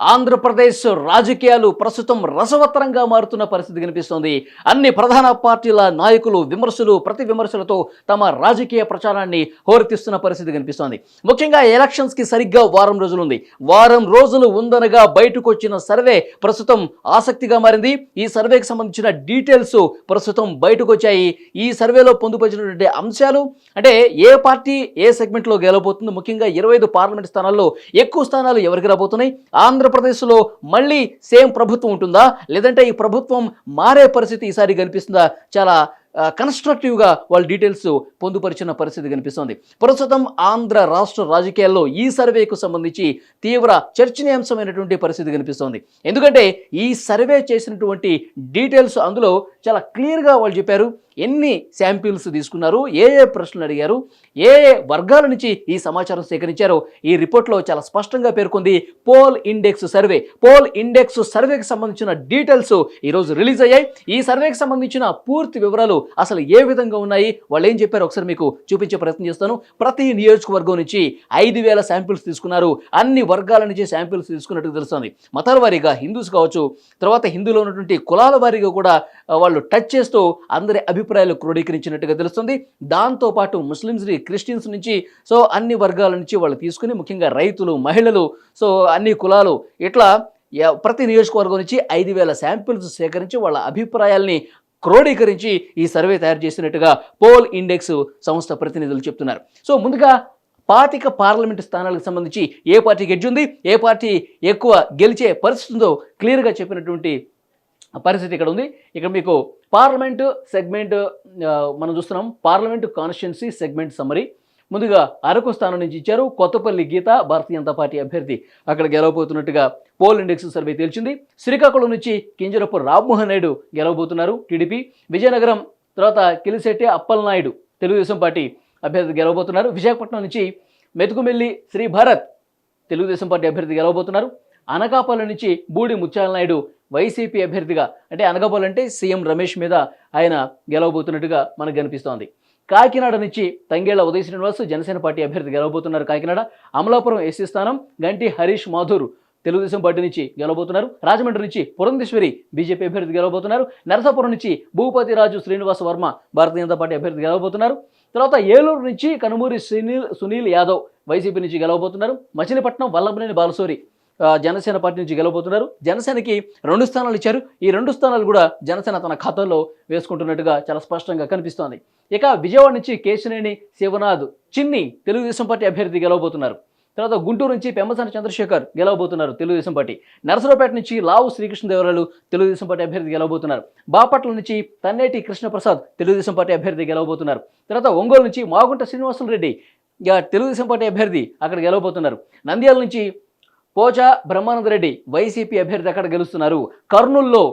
ఆంధ్రప్రదేశ్ రాజకీయాలు ప్రస్తుతం రసవత్తరంగా మారుతున్న పరిస్థితి కనిపిస్తోంది. అన్ని ప్రధాన పార్టీల నాయకులు విమర్శలు ప్రతి విమర్శలతో తమ రాజకీయ ప్రచారాన్ని హోరెత్తిస్తున్న పరిస్థితి కనిపిస్తోంది. ముఖ్యంగా ఎలక్షన్స్కి సరిగ్గా వారం రోజులు ఉంది వారం రోజులు ఉందనగా బయటకు వచ్చిన సర్వే ప్రస్తుతం ఆసక్తిగా మారింది. ఈ సర్వేకి సంబంధించిన డీటెయిల్స్ ప్రస్తుతం బయటకు వచ్చాయి ఈ సర్వేలో పొందుపరిచినటువంటి అంశాలు అంటే ఏ పార్టీ ఏ సెగ్మెంట్లో గెలవబోతుంది ముఖ్యంగా ఇరవై ఐదు పార్లమెంట్ స్థానాల్లో ఎక్కువ స్థానాలు ఎవరికి రాబోతున్నాయి? ఆంధ్ర ఆంధ్రప్రదేశ్లో మళ్ళీ సేమ్ ప్రభుత్వం ఉంటుందా? లేదంటే ఈ ప్రభుత్వం మారే పరిస్థితి ఈసారి కనిపిస్తుందా? చాలా కన్స్ట్రక్టివ్గా వాళ్ళ డీటెయిల్స్ పొందుపరిచిన పరిస్థితి కనిపిస్తోంది. ప్రస్తుతం ఆంధ్ర రాష్ట్ర రాజకీయాల్లో ఈ సర్వేకు సంబంధించి తీవ్ర చర్చనీయాంశమైనటువంటి పరిస్థితి కనిపిస్తోంది. ఎందుకంటే ఈ సర్వే చేసినటువంటి డీటెయిల్స్ అందులో చాలా క్లియర్గా వాళ్ళు చెప్పారు. ఎన్ని శాంపిల్స్ తీసుకున్నారు ఏ ఏ ప్రశ్నలు అడిగారు ఏ ఏ వర్గాల నుంచి ఈ సమాచారం సేకరించారో ఈ రిపోర్ట్లో చాలా స్పష్టంగా పేర్కొంది. Poll index survey. Poll index సర్వేకి సంబంధించిన డీటెయిల్స్ ఈరోజు రిలీజ్ అయ్యాయి. ఈ సర్వేకి సంబంధించిన పూర్తి వివరాలు అసలు ఏ విధంగా ఉన్నాయి? వాళ్ళు ఏం చెప్పారో ఒకసారి మీకు చూపించే ప్రయత్నం చేస్తాను. ప్రతి నియోజకవర్గం నుంచి ఐదు వేల శాంపిల్స్ తీసుకున్నారు. అన్ని వర్గాల నుంచి శాంపిల్స్ తీసుకున్నట్టు తెలుస్తుంది. మతాల వారీగా హిందూస్ కావచ్చు తర్వాత హిందూలో ఉన్నటువంటి కులాల వారీగా కూడా వాళ్ళు టచ్ చేస్తూ అందరి అభిప్రాయాలు క్రోడీకరించినట్టుగా తెలుస్తుంది. దాంతోపాటు ముస్లిమ్స్ క్రిస్టియన్స్ నుంచి సో అన్ని వర్గాల నుంచి వాళ్ళు తీసుకుని ముఖ్యంగా రైతులు మహిళలు సో అన్ని కులాలు ఇట్లా ప్రతి నియోజకవర్గం నుంచి ఐదు వేల శాంపిల్స్ సేకరించి వాళ్ళ అభిప్రాయాల్ని క్రోడీకరించి ఈ సర్వే తయారు చేసినట్టుగా పోల్ ఇండెక్స్ సంస్థ ప్రతినిధులు చెప్తున్నారు. సో ముందుగా పాతిక పార్లమెంటు స్థానాలకు సంబంధించి ఏ పార్టీ ఎడ్జ్ ఉంది? ఏ పార్టీ ఎక్కువ గెలిచే పరిస్థితుందో క్లియర్గా చెప్పినటువంటి పరిస్థితి ఇక్కడ ఉంది. ఇక్కడ మీకు పార్లమెంటు సెగ్మెంట్ మనం చూస్తున్నాం. Parliament constituency segment summary. ముందుగా అరకు స్థానం నుంచి ఇచ్చారు. కొత్తపల్లి గీత భారతీయ జనతా పార్టీ అభ్యర్థి అక్కడ గెలవబోతున్నట్టుగా పోల్ ఇండెక్స్ సర్వే తేల్చింది. శ్రీకాకుళం నుంచి కింజరపు రామ్మోహన్ నాయుడు గెలవబోతున్నారు టీడీపీ. విజయనగరం తర్వాత కిలిశెట్టి అప్పలనాయుడు తెలుగుదేశం పార్టీ అభ్యర్థి గెలవబోతున్నారు. విశాఖపట్నం నుంచి మెతుకుమెల్లి శ్రీ భారత్ తెలుగుదేశం పార్టీ అభ్యర్థి గెలవబోతున్నారు. అనకాపల్లి నుంచి బూడి ముత్యాల నాయుడు వైసీపీ అభ్యర్థిగా అంటే అనకాపల్లి అంటే సీఎం రమేష్ మీద ఆయన గెలవబోతున్నట్టుగా మనకు కనిపిస్తోంది. కాకినాడ నుంచి తంగేళ్ళ ఉదయ శ్రీనివాస్ జనసేన పార్టీ అభ్యర్థి గెలవబోతున్నారు కాకినాడ. అమలాపురం ఎస్సీ స్థానం గంటి హరీష్ మాధుర్ తెలుగుదేశం పార్టీ నుంచి గెలవబోతున్నారు. రాజమండ్రి నుంచి పురంధేశ్వరి బీజేపీ అభ్యర్థి గెలవబోతున్నారు. నరసాపురం నుంచి భూపతి రాజు శ్రీనివాస వర్మ భారతీయ జనతా పార్టీ అభ్యర్థి గెలవబోతున్నారు. తర్వాత ఏలూరు నుంచి కనుమూరి సునీల్ సునీల్ యాదవ్ వైసీపీ నుంచి గెలవబోతున్నారు. మచిలీపట్నం వల్లభనేని బాలసూరి జనసేన పార్టీ నుంచి గెలవబోతున్నారు. జనసేనకి రెండు స్థానాలు ఇచ్చారు. ఈ రెండు స్థానాలు కూడా జనసేన తన ఖాతాలో వేసుకుంటున్నట్టుగా చాలా స్పష్టంగా కనిపిస్తోంది. ఇక విజయవాడ నుంచి కేశినేని శివనాథ్ చిన్ని తెలుగుదేశం పార్టీ అభ్యర్థి గెలవబోతున్నారు. తర్వాత గుంటూరు నుంచి పెమ్మసాని చంద్రశేఖర్ గెలవబోతున్నారు తెలుగుదేశం పార్టీ. నరసరావుపేట నుంచి లావు శ్రీకృష్ణదేవరాయలు తెలుగుదేశం పార్టీ అభ్యర్థి గెలవబోతున్నారు. బాపట్ల నుంచి తన్నేటి కృష్ణప్రసాద్ తెలుగుదేశం పార్టీ అభ్యర్థి గెలవబోతున్నారు. తర్వాత ఒంగోలు నుంచి మాగుంట శ్రీనివాసులు రెడ్డి ఇక తెలుగుదేశం పార్టీ అభ్యర్థి అక్కడ గెలవబోతున్నారు. నంద్యాల నుంచి పోచా బ్రహ్మానంద రెడ్డి వైసీపీ అభ్యర్థి అక్కడ గెలుస్తున్నారు? కర్నూల్లో.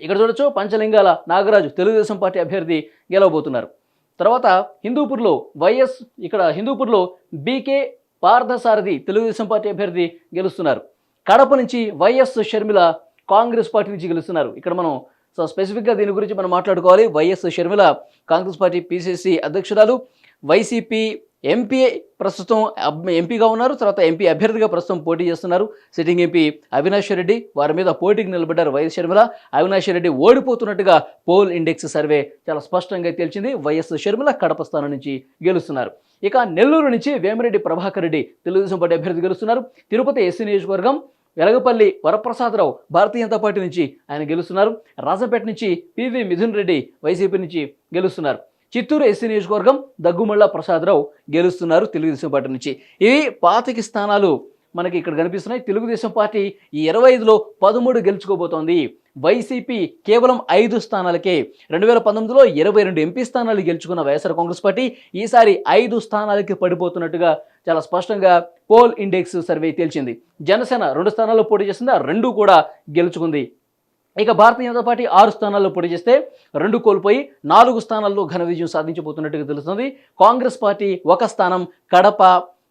ఇక్కడ చూడొచ్చు పంచలింగాల నాగరాజు తెలుగుదేశం పార్టీ అభ్యర్థి గెలవబోతున్నారు. తర్వాత హిందూపూర్లో వైఎస్ ఇక్కడ హిందూపూర్లో బీకే పార్థసారథి తెలుగుదేశం పార్టీ అభ్యర్థి గెలుస్తున్నారు. కడప నుంచి వైఎస్ షర్మిల కాంగ్రెస్ పార్టీ నుంచి గెలుస్తున్నారు. ఇక్కడ మనం సో స్పెసిఫిక్గా దీని గురించి మనం మాట్లాడుకోవాలి. YS Sharmila Congress party PCC అధ్యక్షురాలు వైసీపీ ఎంపీ ప్రస్తుతం అబ్- ఎంపీగా ఉన్నారు తర్వాత ఎంపీ అభ్యర్థిగా ప్రస్తుతం పోటీ చేస్తున్నారు. సిట్టింగ్ ఎంపీ అవినాష్ రెడ్డి వారి మీద పోటీకి నిలబడ్డారు వైఎస్ షర్మిల. అవినాష్ రెడ్డి ఓడిపోతున్నట్టుగా పోల్ ఇండెక్స్ సర్వే చాలా స్పష్టంగా తేల్చింది వైఎస్ షర్మిల కడప స్థానం నుంచి గెలుస్తున్నారు. ఇక నెల్లూరు నుంచి వేమిరెడ్డి ప్రభాకర్ రెడ్డి తెలుగుదేశం పార్టీ అభ్యర్థి గెలుస్తున్నారు. తిరుపతి ఎస్సీ నియోజకవర్గం వెలగపల్లి వరప్రసాదరావు భారతీయ జనతా పార్టీ నుంచి ఆయన గెలుస్తున్నారు. రాజంపేట నుంచి పివి మిథున్ రెడ్డి వైసీపీ నుంచి గెలుస్తున్నారు. చిత్తూరు ఎస్సీ నియోజకవర్గం దగ్గుమళ్ళ ప్రసాదరావు గెలుస్తున్నారు తెలుగుదేశం పార్టీ నుంచి. ఇవి పాతిక స్థానాలు మనకి ఇక్కడ కనిపిస్తున్నాయి. తెలుగుదేశం పార్టీ ఈ ఇరవై ఐదులో పదమూడు గెలుచుకోబోతోంది. వైసీపీ కేవలం ఐదు స్థానాలకే రెండు వేల పంతొమ్మిదిలో ఇరవై రెండు ఎంపీ స్థానాలు గెలుచుకున్న వైఎస్ఆర్ కాంగ్రెస్ పార్టీ ఈసారి ఐదు స్థానాలకి పడిపోతున్నట్టుగా చాలా స్పష్టంగా పోల్ ఇండెక్స్ సర్వే తేల్చింది. జనసేన రెండు స్థానాల్లో పోటీ చేసింది? ఆ రెండు కూడా గెలుచుకుంది. ఇక భారతీయ జనతా పార్టీ ఆరు స్థానాల్లో పోటీ చేస్తే రెండు కోల్పోయి నాలుగు స్థానాల్లో ఘన విజయం సాధించబోతున్నట్టుగా తెలుస్తుంది. కాంగ్రెస్ పార్టీ ఒక స్థానం కడప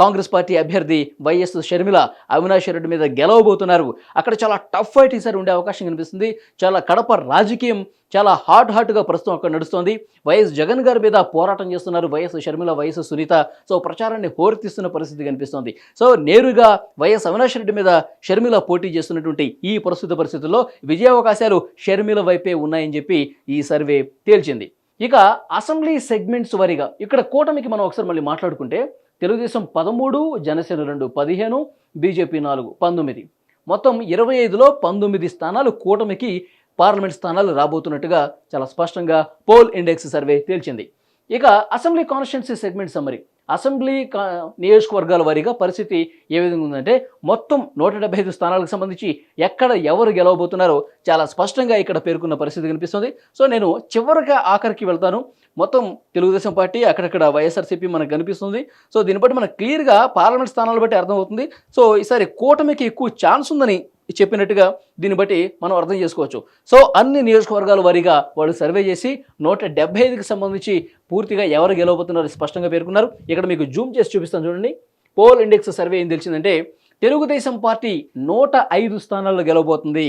కాంగ్రెస్ పార్టీ అభ్యర్థి వైఎస్ షర్మిల అవినాష్ రెడ్డి మీద గెలవబోతున్నారు. అక్కడ చాలా టఫ్ ఫైట్ ఈసారి ఉండే అవకాశం కనిపిస్తుంది. చాలా కడప రాజకీయం చాలా హాట్ హాట్గా ప్రస్తుతం అక్కడ నడుస్తోంది. వైఎస్ జగన్ గారి మీద పోరాటం చేస్తున్నారు YS Sharmila YS Sunitha. So ప్రచారాన్ని హోరెత్తిస్తున్న పరిస్థితి కనిపిస్తోంది. సో నేరుగా వైఎస్ అవినాష్ రెడ్డి మీద షర్మిల పోటీ చేస్తున్నటువంటి ఈ ప్రస్తుత పరిస్థితుల్లో విజయావకాశాలు షర్మిల వైపే ఉన్నాయని చెప్పి ఈ సర్వే తేల్చింది. ఇక అసెంబ్లీ సెగ్మెంట్స్ వారీగా ఇక్కడ కూటమికి మనం ఒకసారి మళ్ళీ మాట్లాడుకుంటే తెలుగుదేశం పదమూడు జనసేన రెండు పదిహేను బీజేపీ నాలుగు పంతొమ్మిది. మొత్తం ఇరవై ఐదులో పంతొమ్మిది స్థానాలు కూటమికి పార్లమెంట్ స్థానాలు రాబోతున్నట్టుగా చాలా స్పష్టంగా పోల్ ఇండెక్స్ సర్వే తేల్చింది. ఇక assembly constituency segment summary. Assembly కా- నియోజకవర్గాల వారీగా పరిస్థితి ఏ విధంగా ఉందంటే మొత్తం నూట డెబ్బై ఐదు స్థానాలకు సంబంధించి ఎక్కడ ఎవరు గెలవబోతున్నారో చాలా స్పష్టంగా ఇక్కడ పేర్కొన్న పరిస్థితి కనిపిస్తుంది. సో నేను చివరిగా ఆఖరికి వెళ్తాను. మొత్తం తెలుగుదేశం పార్టీ అక్కడక్కడ వైఎస్ఆర్సీపీ మనకు కనిపిస్తుంది. సో దీన్ని బట్టి మనకు క్లియర్గా పార్లమెంట్ స్థానాలు బట్టి అర్థమవుతుంది. సో ఈసారి కూటమికి ఎక్కువ ఛాన్స్ ఉందని చెప్పినట్టుగా దీన్ని బట్టి మనం అర్థం చేసుకోవచ్చు. సో అన్ని నియోజకవర్గాల వారీగా వాళ్ళు సర్వే చేసి నూట డెబ్బై ఐదుకి సంబంధించి పూర్తిగా ఎవరు గెలవబోతున్నారో స్పష్టంగా పేర్కొన్నారు. ఇక్కడ మీకు జూమ్ చేసి చూపిస్తాను చూడండి. పోల్ ఇండెక్స్ సర్వే ఏం తెలిసిందంటే తెలుగుదేశం పార్టీ నూట ఐదు స్థానాల్లో గెలవబోతుంది.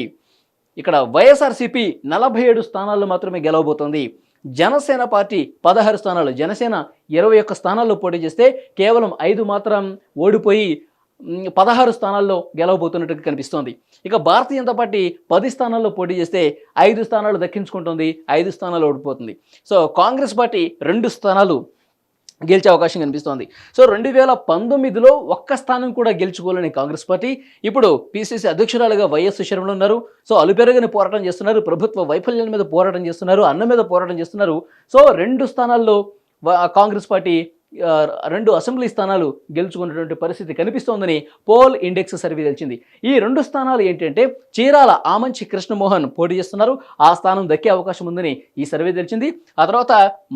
ఇక్కడ వైఎస్ఆర్సీపీ నలభై ఏడు స్థానాల్లో మాత్రమే గెలవబోతుంది. జనసేన పార్టీ పదహారు స్థానాలు. జనసేన ఇరవై ఒక్క స్థానాల్లో పోటీ చేస్తే కేవలం ఐదు మాత్రం ఓడిపోయి పదహారు స్థానాల్లో గెలవబోతున్నట్టుగా కనిపిస్తోంది. ఇక భారతీయ జనతా పార్టీ పది స్థానాల్లో పోటీ చేస్తే ఐదు స్థానాలు దక్కించుకుంటుంది ఐదు స్థానాలు ఓడిపోతుంది. సో కాంగ్రెస్ పార్టీ రెండు స్థానాలు గెలిచే అవకాశం కనిపిస్తోంది. సో రెండు వేల పంతొమ్మిదిలో ఒక్క స్థానం కూడా గెలుచుకోలేని కాంగ్రెస్ పార్టీ. ఇప్పుడు పీసీసీ అధ్యక్షురాలుగా వైఎస్ శర్మలు ఉన్నారు. సో అలుపెరగని పోరాటం చేస్తున్నారు. ప్రభుత్వ వైఫల్యాల మీద పోరాటం చేస్తున్నారు. అన్న మీద పోరాటం చేస్తున్నారు. సో రెండు స్థానాల్లో కాంగ్రెస్ పార్టీ రెండు అసెంబ్లీ స్థానాలు గెలుచుకున్నటువంటి పరిస్థితి కనిపిస్తోందని పోల్ ఇండెక్స్ సర్వే తెలిసింది. ఈ రెండు స్థానాలు ఏంటంటే చీరాల ఆమంచి కృష్ణమోహన్ పోటీ చేస్తున్నారు. ఆ స్థానం దక్కే అవకాశం ఉందని ఈ సర్వే తెలిసింది. ఆ తర్వాత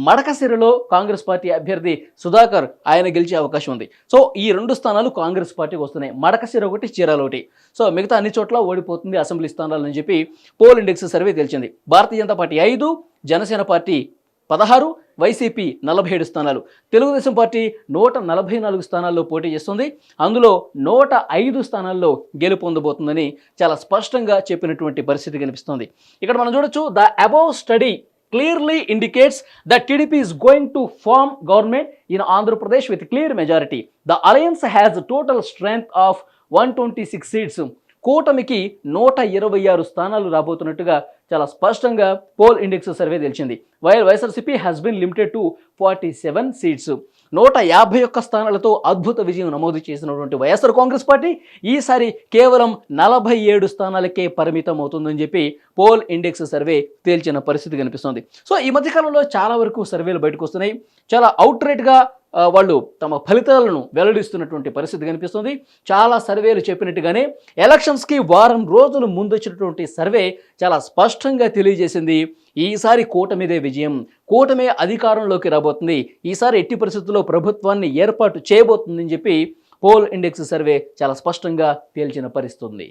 మడకసిరిలో కాంగ్రెస్ పార్టీ అభ్యర్థి సుధాకర్ ఆయన గెలిచే అవకాశం ఉంది. సో ఈ రెండు స్థానాలు కాంగ్రెస్ పార్టీకి వస్తున్నాయి. మడకసిర ఒకటి చీరాల ఒకటి. సో మిగతా అన్ని చోట్ల ఓడిపోతుంది అసెంబ్లీ స్థానాలని చెప్పి పోల్ ఇండెక్స్ సర్వే తెలిసింది. భారతీయ జనతా పార్టీ ఐదు జనసేన పార్టీ పదహారు వైసీపీ నలభై ఏడు స్థానాలు. తెలుగుదేశం పార్టీ నూట నలభై నాలుగు స్థానాల్లో పోటీ చేస్తుంది. అందులో నూట ఐదు స్థానాల్లో గెలుపొందబోతుందని చాలా స్పష్టంగా చెప్పినటువంటి పరిస్థితి కనిపిస్తుంది. ఇక్కడ మనం చూడొచ్చు the above study clearly indicates the TDP is going to form government in Andhra Pradesh with clear majority. The alliance has total strength of one twenty six seats. కూటమికి నూట ఇరవై ఆరు స్థానాలు రాబోతున్నట్టుగా చాలా స్పష్టంగా పోల్ ఇండెక్స్ సర్వే తెలిసింది. YL YSRCP has been limited to forty seven seats నూట యాభై ఒక్క స్థానాలతో అద్భుత విజయం నమోదు చేసినటువంటి వైఎస్ఆర్ కాంగ్రెస్ పార్టీ ఈసారి కేవలం నలభై ఏడు స్థానాలకే పరిమితం అవుతుందని చెప్పి పోల్ ఇండెక్స్ సర్వే తేల్చిన పరిస్థితి కనిపిస్తుంది. సో ఈ మధ్యకాలంలో చాలా వరకు సర్వేలు బయటకు వస్తున్నాయి. చాలా అవుట్రేట్గా వాళ్ళు తమ ఫలితాలను వెల్లడిస్తున్నటువంటి పరిస్థితి కనిపిస్తుంది. చాలా సర్వేలు చెప్పినట్టుగానే ఎలక్షన్స్కి వారం రోజులు ముందొచ్చినటువంటి సర్వే చాలా స్పష్టంగా తెలియజేసింది. ఈసారి కూటమిదే విజయం. కూటమే అధికారంలోకి రాబోతుంది. ఈసారి ఎట్టి పరిస్థితుల్లో ప్రభుత్వాన్ని ఏర్పాటు చేయబోతుందని చెప్పి పోల్ ఇండెక్స్ సర్వే చాలా స్పష్టంగా తేల్చిన పరిస్థితుంది.